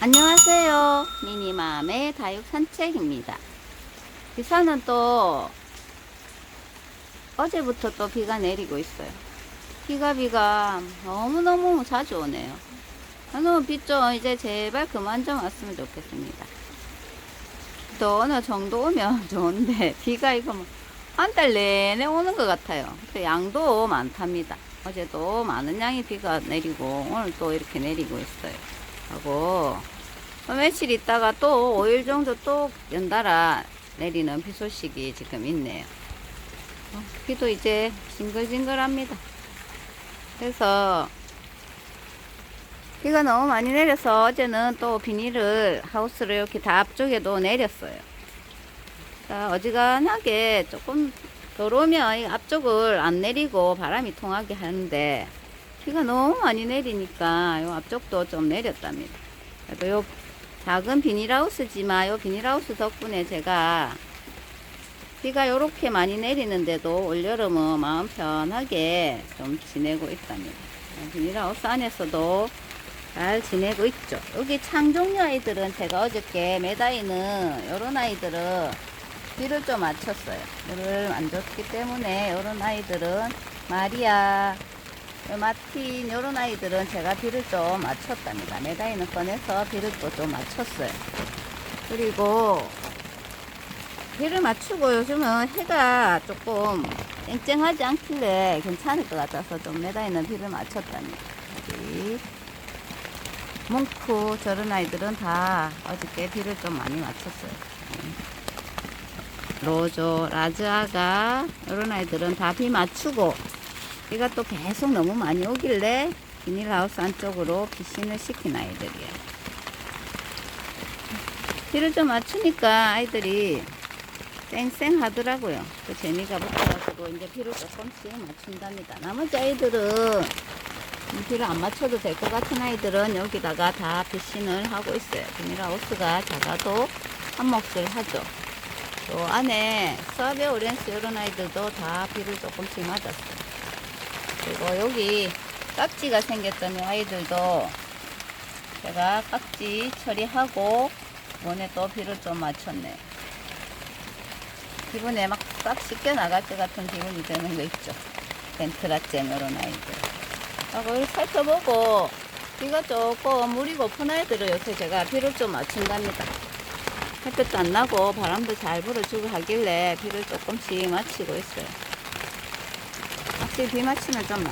안녕하세요. 미니맘의 다육 산책입니다. 기사는 또 어제부터 또 비가 내리고 있어요. 비가 비가 너무너무 자주 오네요. 너무 비좀 이제 제발 그만 좀 왔으면 좋겠습니다. 또 어느 정도 오면 좋은데 비가 이거 뭐 한 달 내내 오는 것 같아요. 또 양도 많답니다. 어제도 많은 양의 비가 내리고 오늘 또 이렇게 내리고 있어요. 하고 또 며칠 있다가 또 5일 정도 또 연달아 내리는 비 소식이 지금 있네요. 어, 비도 이제 징글징글합니다. 그래서 비가 너무 많이 내려서 어제는 또 비닐을 하우스를 이렇게 다 앞쪽에도 내렸어요. 자, 어지간하게 조금 더러우면 이 앞쪽을 안 내리고 바람이 통하게 하는데 비가 너무 많이 내리니까 요 앞쪽도 좀 내렸답니다. 그래도 요 작은 비닐하우스지만 요 비닐하우스 덕분에 제가 비가 요렇게 많이 내리는데도 올여름은 마음 편하게 좀 지내고 있답니다. 비닐하우스 안에서도 잘 지내고 있죠. 여기 창종류 아이들은 제가 어저께 매다이는 요런 아이들은 비를 좀 맞췄어요. 물을 안 줬기 때문에 요런 아이들은 마리아, 요 마틴 요런 아이들은 제가 비를 좀 맞췄답니다. 매다이는 꺼내서 비를 또 좀 맞췄어요. 그리고 비를 맞추고 요즘은 해가 조금 쨍쨍하지 않길래 괜찮을 것 같아서 좀 매다이는 비를 맞췄답니다. 뭉크 저런 아이들은 다 어저께 비를 좀 많이 맞췄어요. 로조, 라즈아가 이런 아이들은 다 비 맞추고 비가 또 계속 너무 많이 오길래 비닐하우스 안쪽으로 비신을 시킨 아이들이에요. 비를 좀 맞추니까 아이들이 쌩쌩 하더라고요. 그 재미가 붙어가지고 이제 비를 조금씩 맞춘답니다. 나머지 아이들은 이 비를 안 맞춰도 될 것 같은 아이들은 여기다가 다 비신을 하고 있어요. 비닐하우스가 작아도 한 몫을 하죠. 또 안에 서베 오렌스 이런 아이들도 다 비를 조금씩 맞았어요. 그리고 여기 깍지가 생겼던 이 아이들도 제가 깍지 처리하고 원에 또 비를 좀 맞췄네요. 기분에 막 싹 씻겨 나갈 것 같은 기분이 드는 거 있죠. 덴트라잼 이런 아이들. 하고 살펴보고 비가 조금 물이 고픈 아이들은 요새 제가 비를 좀 맞춘답니다. 햇볕도 안 나고 바람도 잘 불어주고 하길래 비를 조금씩 맞추고 있어요. 확실히 비 맞추면 좀.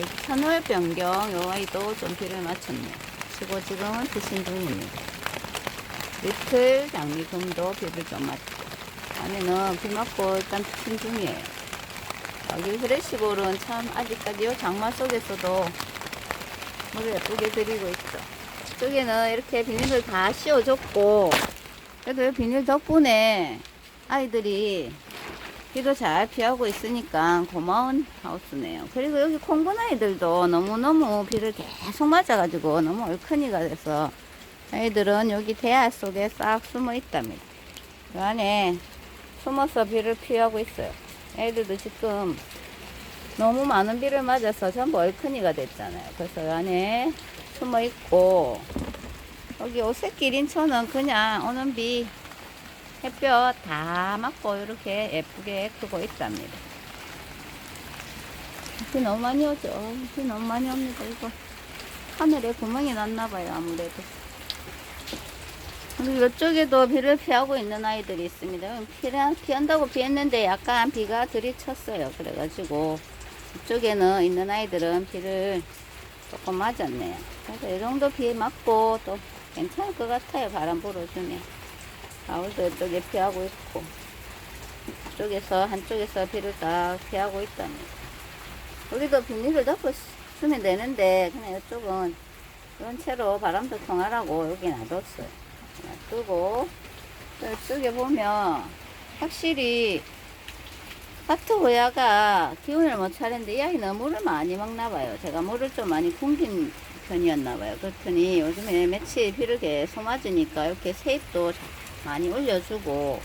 여기 천월 변경 요 아이도 좀 비를 맞췄네요. 치고 지금은 드신 중입니다. 리틀 장미금도 비를 좀 맞고 안에는 비 맞고 일단 드신 중이에요. 여기 프레시볼은 참 아직까지 요 장마 속에서도 물을 예쁘게 드리고 있죠. 이쪽에는 이렇게 비닐을 다 씌워줬고 그래도 이 비닐 덕분에 아이들이 비도 잘 피하고 있으니까 고마운 하우스네요. 그리고 여기 콩분 아이들도 너무너무 비를 계속 맞아가지고 너무 얼큰이가 돼서 아이들은 여기 대야 속에 싹 숨어 있답니다. 그 안에 숨어서 비를 피하고 있어요. 애들도 지금 너무 많은 비를 맞아서 전부 얼큰이가 됐잖아요. 그래서 이 안에 숨어 있고 여기 오색기린초는 그냥 오는 비 햇볕 다 맞고 이렇게 예쁘게 크고 있답니다. 비 너무 많이 오죠. 비 너무 많이 옵니다. 이거 하늘에 구멍이 났나 봐요. 아무래도. 그리고 이쪽에도 비를 피하고 있는 아이들이 있습니다. 피한, 피한다고 피했는데 약간 비가 들이쳤어요. 그래가지고 이쪽에는 있는 아이들은 비를 조금 맞았네요. 그래서 이 정도 비 맞고 또 괜찮을 것 같아요. 바람 불어주면. 가을도 이쪽에 피하고 있고. 이쪽에서, 한쪽에서 비를 딱 피하고 있답니다. 여기도 비닐을 덮어주면 되는데, 그냥 이쪽은 이런 채로 바람도 통하라고 여기 놔뒀어요. 또 이쪽에 보면, 확실히, 하트 호야가 기운을 못 차리는데 이 아이는 물을 많이 먹나 봐요. 제가 물을 좀 많이 굶긴 편이었나 봐요. 그랬더니 요즘에 며칠 비를 계속 맞으니까 이렇게 세입도 많이 올려주고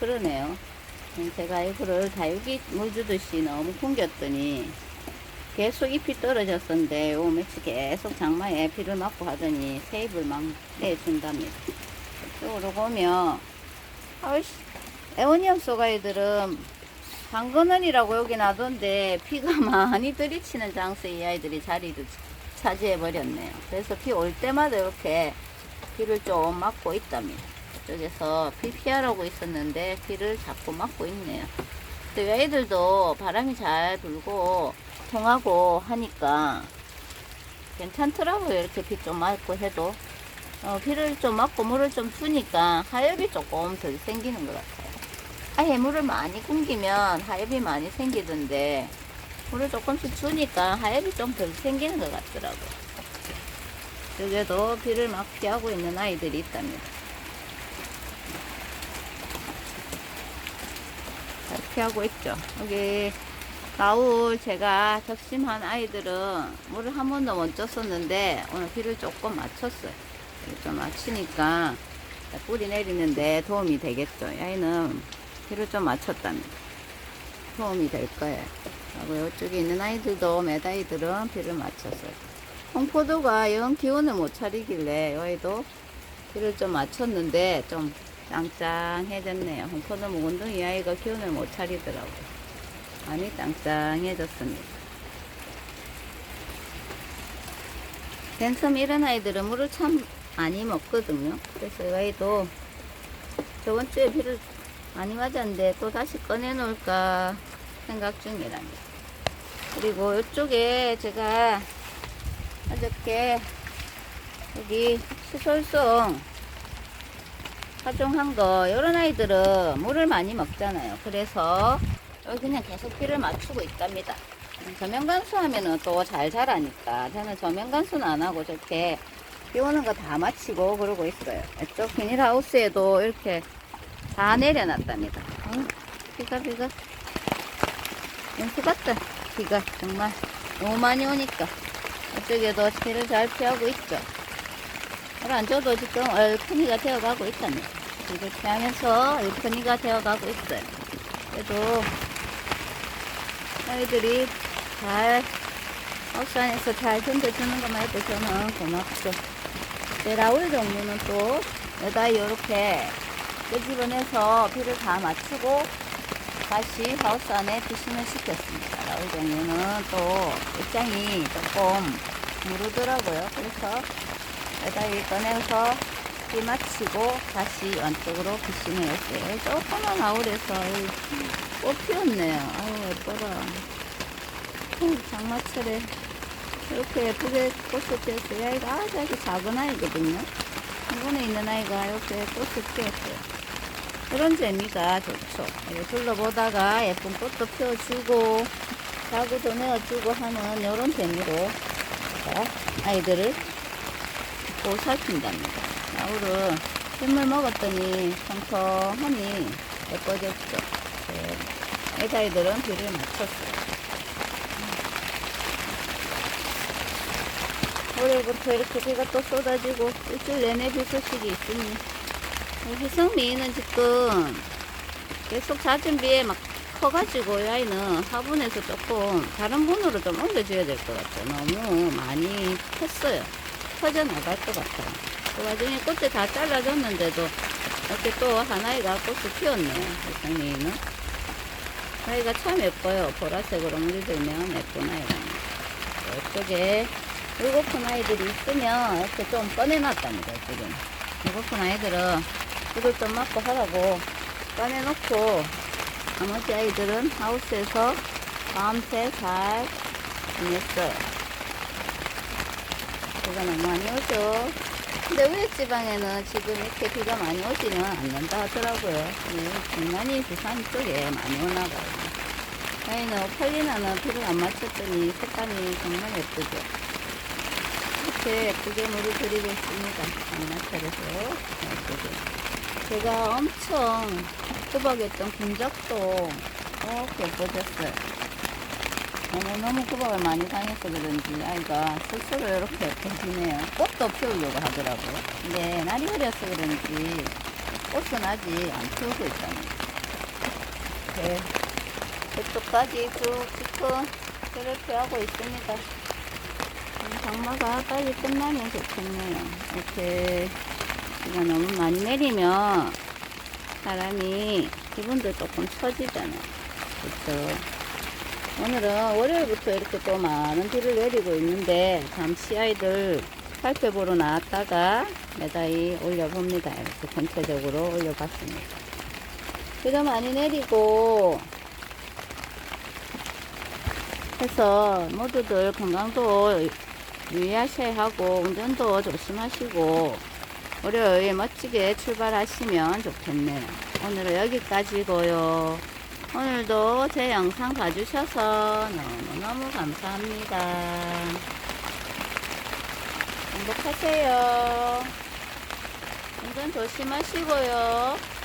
그러네요. 음, 제가 이거를 다육이 물 주듯이 너무 굶겼더니 계속 잎이 떨어졌었는데 요 며칠 계속 장마에 비를 맞고 하더니 새 잎을 막 내준답니다. 이쪽으로 보면 아이씨 에오니엄 소가이들은 방건원이라고 여기 놔둔데 비가 많이 들이치는 장소에 이 아이들이 자리를 차지해 버렸네요. 그래서 비 올 때마다 이렇게 비를 좀 맞고 있답니다. 이쪽에서 비 피하라고 있었는데 비를 자꾸 맞고 있네요. 근데 이 아이들도 바람이 잘 불고 통하고 하니까 괜찮더라고요. 이렇게 비 좀 맞고 해도. 어, 비를 좀 맞고 물을 좀 주니까 하엽이 조금 덜 생기는 것 같아요. 아예 물을 많이 굶기면 하엽이 많이 생기던데 물을 조금씩 주니까 하엽이 좀 덜 생기는 것 같더라고요. 여기에도 비를 막 피하고 있는 아이들이 있답니다. 잘 피하고 있죠. 여기 나올 제가 적심한 아이들은 물을 한 번도 못 줬었는데 오늘 비를 조금 맞췄어요. 좀 맞추니까 뿌리 내리는데 도움이 되겠죠. 이 아이는 비를 좀 맞췄답니다. 도움이 될 거예요. 그리고 이쪽에 있는 아이들도 몇 아이들은 비를 맞췄어요. 홍포도가 영 기운을 못 차리길래 여기도 비를 좀 맞췄는데 좀 짱짱해졌네요. 홍포도 묵은둥 이 아이가 기운을 못 차리더라고요. 많이 짱짱해졌습니다. 랜섬 이런 아이들은 물을 참 많이 먹거든요. 그래서 이 아이도 저번 주에 비를 많이 맞았는데 또 다시 꺼내 놓을까 생각 중이랍니다. 그리고 이쪽에 제가 어저께 여기 시설성 파종한 거 이런 아이들은 물을 많이 먹잖아요. 그래서 그냥 계속 비를 맞추고 있답니다. 저면간수 하면은 또 잘 자라니까 저는 저면간수는 안 하고 저렇게 비 오는 거 다 마치고 그러고 있어요. 이쪽 비닐하우스에도 이렇게 다 내려놨답니다. 어, 비가 비가 연수 같다. 비가 정말 너무 많이 오니까 이쪽에도 비를 잘 피하고 있죠. 물안 줘도 지금 얼큰이가 되어가고 있답니다. 비를 피하면서 얼큰이가 되어가고 있어요. 그래도 아이들이 잘 하우스 안에서 잘 견뎌주는 것만 해도 저는 고맙죠. 네, 라울 종류는 또 여기다 이렇게 끄집어내서 비를 다 맞추고 다시 하우스 안에 피신을 시켰습니다. 라울 종류는 또 입장이 조금 무르더라고요. 그래서 여기다 이 꺼내서 비 마치고 다시 안쪽으로 피신을 했어요. 조그만 아울에서 꽃 피었네요. 아유 예뻐라. 어, 장마철에 이렇게 예쁘게 꽃을 피었어요. 이 아이가 아주 아주 작은 아이거든요. 일본에 있는 아이가 이렇게 꽃을 피웠어요. 그런 재미가 좋죠. 이렇게 둘러보다가 예쁜 꽃도 피워주고, 자구도 내어주고 하는 이런 재미로 아이들을 보살핀답니다. 나우를 샘물 먹었더니 청청하니 예뻐졌죠. 네. 애자이들은 비를 맞췄어요. 올해부터 이렇게 비가 또 쏟아지고 일주일 내내 비 소식이 있으니 희성미는 지금 계속 잦은 비에 막 커가지고 이 아이는 화분에서 조금 다른 분으로 좀 옮겨줘야 될 것 같아요. 너무 많이 컸어요. 터져 나갈 것 같아요. 그 와중에 꽃이 다 잘라졌는데도 이렇게 또 하나이가 꽃을 피웠네요. 희성미는. 아이가 참 예뻐요. 보라색으로 물들면 예쁜 아이랍니다. 이쪽에 일곱푼 아이들이 있으면 이렇게 좀 꺼내놨답니다. 지금 일곱푼 아이들은 물을 좀 맞고 하라고 꺼내놓고 나머지 아이들은 하우스에서 밤새 잘 지냈어요. 비가 너무 많이 오죠. 근데 위에 지방에는 지금 이렇게 비가 많이 오지는 않는다 하더라고요. 네, 유난히 부산 쪽에 많이 오나 봐요. 저희는 폴리나는 비를 안 맞췄더니 색감이 정말 예쁘죠. 이렇게 예쁘게 물을 들이고 있습니다. 장마철에서 예쁘게. 제가 엄청 꾸벅했던 군작도 이렇게 예뻐졌어요. 너무 너무 꾸벅을 많이 당해서 그런지 아이가 스스로 이렇게 예뻐지네요. 꽃도 피우려고 하더라고요. 근데 날이 흐려서 그런지 꽃은 아직 안 피우고 있답니다. 네. 저쪽까지 쭉 지금 그렇게 하고 있습니다. 음, 장마가 빨리 끝나면 좋겠네요. 이렇게 비가 너무 많이 내리면 사람이 기분도 조금 처지잖아요. 그렇죠. 오늘은 월요일부터 이렇게 또 많은 비를 내리고 있는데 잠시 아이들 살펴보러 나왔다가 매다이 올려봅니다. 이렇게 전체적으로 올려봤습니다. 비가 많이 내리고 해서 모두들 건강도 유의하셔야 하고 운전도 조심하시고 월요일 멋지게 출발하시면 좋겠네요. 오늘은 여기까지고요. 오늘도 제 영상 봐주셔서 너무너무 감사합니다. 행복하세요. 운전 조심하시고요.